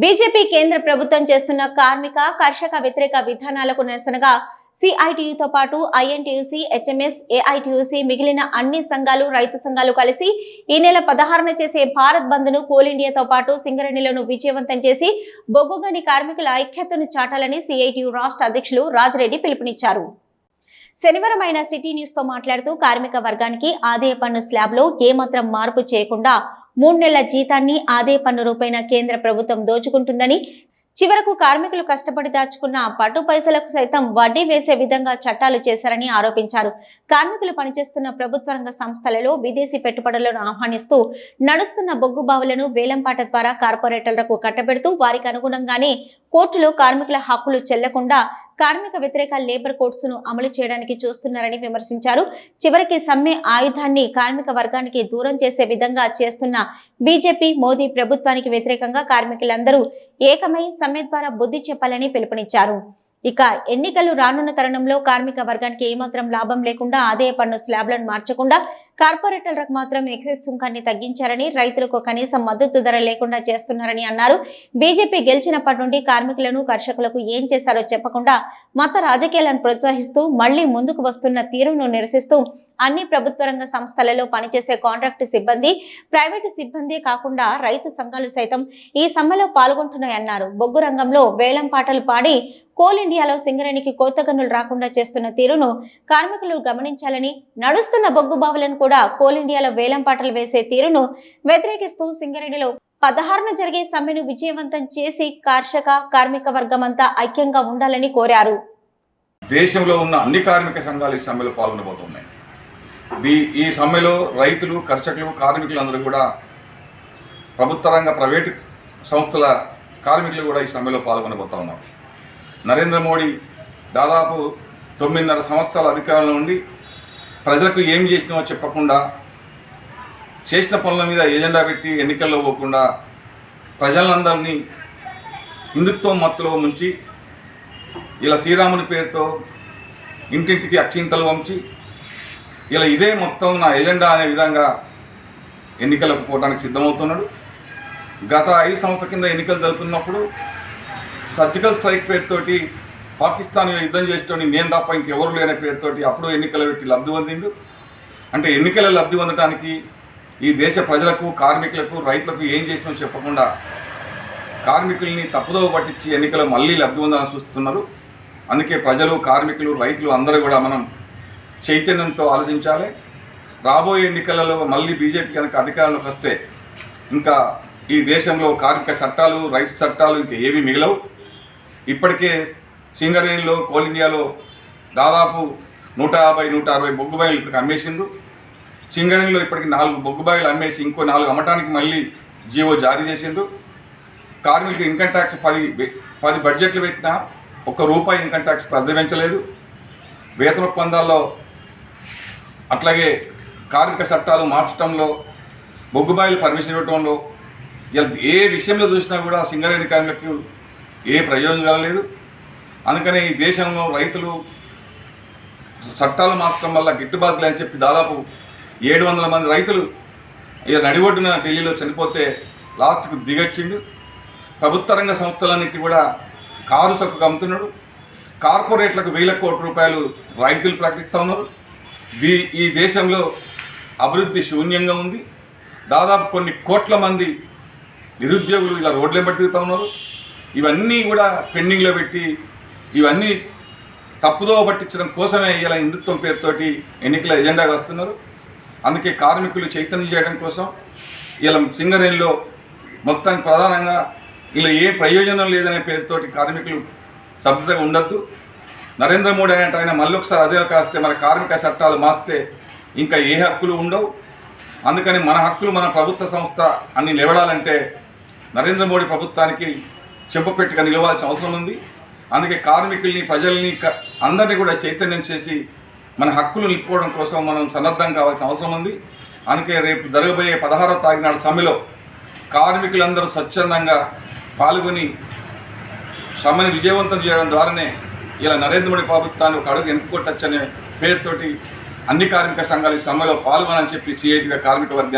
BJP కేంద్ర ప్రభుత్వం చేస్తున్న కార్మిక కర్షక వ్యతిరేక విధానాలకు నిరసనగా సిఐటియుతో పాటు ఐఎన్టీయూసీ హెచ్ఎంఎస్ ఏఐటియూసీ మిగిలిన అన్ని సంఘాలు రైతు సంఘాలు కలిసి ఈ నెల పదహారున చేసే భారత్ బంద్ను కోల్ ఇండియాతో పాటు సింగరేణిలను విజయవంతం చేసి బొగ్గుగని కార్మికుల ఐక్యతను చాటాలని సిఐటియు రాష్ట్ర అధ్యక్షులు రాజరెడ్డి పిలుపునిచ్చారు. శనివారం ఆయన సిటీ న్యూస్తో మాట్లాడుతూ కార్మిక వర్గానికి ఆదాయ పన్ను స్లాబ్లో ఏమాత్రం మార్పు చేయకుండా మూడు నెలల జీతాన్ని ఆదాయ పన్ను రూపైన కేంద్ర ప్రభుత్వం దోచుకుంటుందని చివరకు కార్మికులు కష్టపడి దాచుకున్న పట్టు పైసలకు సైతం వడ్డీ వేసే విధంగా చట్టాలు చేశారని ఆరోపించారు. కార్మికులు పనిచేస్తున్న ప్రభుత్వ రంగ సంస్థలలో విదేశీ పెట్టుబడులను ఆహ్వానిస్తూ నడుస్తున్న బొగ్గు బావులను వేలంపాట ద్వారా కార్పొరేటర్లకు కట్టబెడుతూ వారికి అనుగుణంగానే కోర్టులో కార్మికుల హక్కులు చెల్లకుండా కార్మిక వ్యతిరేక లేబర్ కోడ్స్ను అమలు చేయడానికి చూస్తున్నారని విమర్శించారు. చివరికి సమ్మె ఆయుధాన్ని కార్మిక వర్గానికి దూరం చేసే విధంగా చేస్తున్న బీజేపీ మోదీ ప్రభుత్వానికి వ్యతిరేకంగా కార్మికులందరూ ఏకమై సమ్మె ద్వారా బుద్ధి చెప్పాలని పిలుపునిచ్చారు. ఇక ఎన్నికలు రానున్న తరుణంలో కార్మిక వర్గానికి ఏమాత్రం లాభం లేకుండా ఆదాయ పన్ను స్లాబ్లను మార్చకుండా కార్పొరేటర్లకు మాత్రం ఎక్సైజ్ సుంకాన్ని తగ్గించారని రైతులకు కనీసం మద్దతు ధర లేకుండా చేస్తున్నారని అన్నారు. బీజేపీ గెలిచినప్పటి నుండి కార్మికులను కర్షకులకు ఏం చేశారో చెప్పకుండా మత రాజకీయాలను ప్రోత్సహిస్తూ మళ్ళీ ముందుకు వస్తున్న తీరును నిరసిస్తూ అన్ని ప్రభుత్వ రంగ సంస్థలలో పనిచేసే కాంట్రాక్టు సిబ్బంది ప్రైవేటు సిబ్బంది కాకుండా రైతు సంఘాలు సైతం ఈ సమ్మెలో పాల్గొంటున్నాయన్నారు. బొగ్గు రంగంలో వేలం పాటలు పాడి కోల్ ఇండియాలో సింగరేణికి కోత గన్నులు రాకుండా చేస్తున్న తీరును కార్మికులు గమనించాలని నడుస్తున్న బొగ్గు బావులను కూడా కోల్ ఇండియాలో వేలం పాటలు వేసే తీరును వ్యతిరేకిస్తూ సింగరేణిలో పదహారున జరిగే సమ్మెను విజయవంతం చేసి కార్షక కార్మిక వర్గమంతా ఐక్యంగా ఉండాలని కోరారు. దేశంలో ఉన్న అన్ని కార్మిక సంఘాలు ఈ సమ్మెలో పాల్గొనబోతున్నాయి. ఈ ఈ సమ్మెలో రైతులు కర్షకులు కార్మికులు అందరూ కూడా ప్రభుత్వ రంగ ప్రైవేటు సంస్థల కార్మికులు కూడా ఈ సమ్మెలో పాల్గొనబోతా ఉన్నారు. నరేంద్ర మోడీ దాదాపు తొమ్మిదిన్నర సంవత్సరాల అధికారంలో ఉండి ప్రజలకు ఏం చేసినామో చెప్పకుండా చేసిన పనుల మీద ఎజెండా పెట్టి ఎన్నికల్లో పోకుండా ప్రజలందరినీ హిందుత్వం మత్తులో ముంచి ఇలా శ్రీరాముని పేరుతో ఇంటింటికి అక్షింతలు వంచి ఇలా ఇదే మొత్తం నా ఎజెండా అనే విధంగా ఎన్నికలకు పోవడానికి సిద్ధమవుతున్నాడు. గత ఐదు సంవత్సరాల కింద ఎన్నికలు జరుగుతున్నప్పుడు సర్జికల్ స్ట్రైక్ పేరుతోటి పాకిస్తాన్ యుద్ధం చేసేటోని నేను తప్ప ఇంకెవరు లేని పేరుతోటి అప్పుడు ఎన్నికలు పెట్టి లబ్ధి పొందిండు. అంటే ఎన్నికల లబ్ధి పొందడానికి ఈ దేశ ప్రజలకు కార్మికులకు రైతులకు ఏం చేసినో చెప్పకుండా కార్మికుల్ని తప్పుదోవ పట్టించి ఎన్నికలు మళ్ళీ లబ్ధి పొందాలని చూస్తున్నారు. అందుకే ప్రజలు కార్మికులు రైతులు అందరూ కూడా మనం చైతన్యంతో ఆలోచించాలి. రాబోయే ఎన్నికలలో మళ్ళీ బీజేపీ కనుక అధికారంలోకి వస్తే ఇంకా ఈ దేశంలో కార్మిక చట్టాలు రైతు చట్టాలు ఇంకా ఏమీ మిగలవు. ఇప్పటికే సింగరేణిలో కోల్ ఇండియాలో దాదాపు నూట యాభై నూట అరవై బొగ్గు బాయిలు ఇప్పటికి అమ్మేసిండ్రు. సింగరేణిలో ఇప్పటికి నాలుగు బొగ్గుబాయిలు అమ్మేసి ఇంకో నాలుగు అమ్మటానికి మళ్ళీ జీవో జారీ చేసిండ్రు. కార్మికులకు ఇన్కమ్ ట్యాక్స్ పది పది బడ్జెట్లు పెట్టినా ఒక్క రూపాయి ఇన్కమ్ ట్యాక్స్ పెంచలేదు వేతన ఒప్పందాల్లో అట్లాగే కార్మిక చట్టాలు మార్చడంలో బొగ్గుబాయిలు పర్మిషన్ ఇవ్వడంలో ఇలా ఏ విషయంలో చూసినా కూడా సింగరేణి కార్మికులకు ఏ ప్రయోజనం కలలేదు అందుకనే ఈ దేశంలో రైతులు చట్టాలు మార్చడం వల్ల గిట్టుబాటు లేని చెప్పి దాదాపు ఏడు వందల మంది రైతులు ఇక నడిబొడ్డున ఢిల్లీలో చనిపోతే లాస్ట్కు దిగొచ్చిండు. ప్రభుత్వ రంగ సంస్థలన్నిటి కూడా కారు చొక్కగా అమ్ముతున్నాడు కార్పొరేట్లకు వేల కోట్ల రూపాయలు రైతులు ప్రకటిస్తూ ఉన్నారు. దీ ఈ దేశంలో అభివృద్ధి శూన్యంగా ఉంది. దాదాపు కొన్ని కోట్ల మంది నిరుద్యోగులు ఇలా రోడ్లే వెంబడి ఉన్నారు. ఇవన్నీ కూడా పెండింగ్లో పెట్టి ఇవన్నీ తప్పుదో పట్టించడం కోసమే ఇలా హిందుత్వం పేరుతోటి ఎన్నికల ఎజెండాగా వస్తున్నారు. అందుకే కార్మికులు చైతన్యం చేయడం కోసం ఇలా సింగరేణిలో మొత్తానికి ప్రధానంగా ఇలా ఏ ప్రయోజనం లేదనే పేరుతోటి కార్మికులు స్తబ్దతగా ఉండొద్దు. నరేంద్ర మోడీ అనేట ఆయన మళ్ళొకసారి అదే కాస్తే మన కార్మిక చట్టాలు మాస్తే ఇంకా ఏ హక్కులు ఉండవు. అందుకని మన హక్కులు మన ప్రభుత్వ సంస్థ అన్ని నిలబడాలంటే నరేంద్ర మోడీ ప్రభుత్వానికి చెంపపెట్టుగా నిలవాల్సిన అవసరం ఉంది. అందుకే కార్మికుల్ని ప్రజల్ని క- అందరినీ కూడా చైతన్యం చేసి మన హక్కులు నిలుపుకోవడం కోసం మనం సన్నద్ధం కావాల్సిన అవసరం ఉంది. అందుకే రేపు జరగబోయే పదహారో తాగినాడు సమ్మెలో కార్మికులందరూ స్వచ్ఛందంగా పాల్గొని సమ్మెని విజయవంతం చేయడం ద్వారానే ఇలా నరేంద్ర మోడీ ప్రభుత్వాన్ని ఒక అడుగు ఎంపుకొట్టచ్చనే పేరుతోటి అన్ని కార్మిక సంఘాలు ఈ సమ్మెలో పాల్గొనని చెప్పి సిఐటిగా కార్మిక వర్గ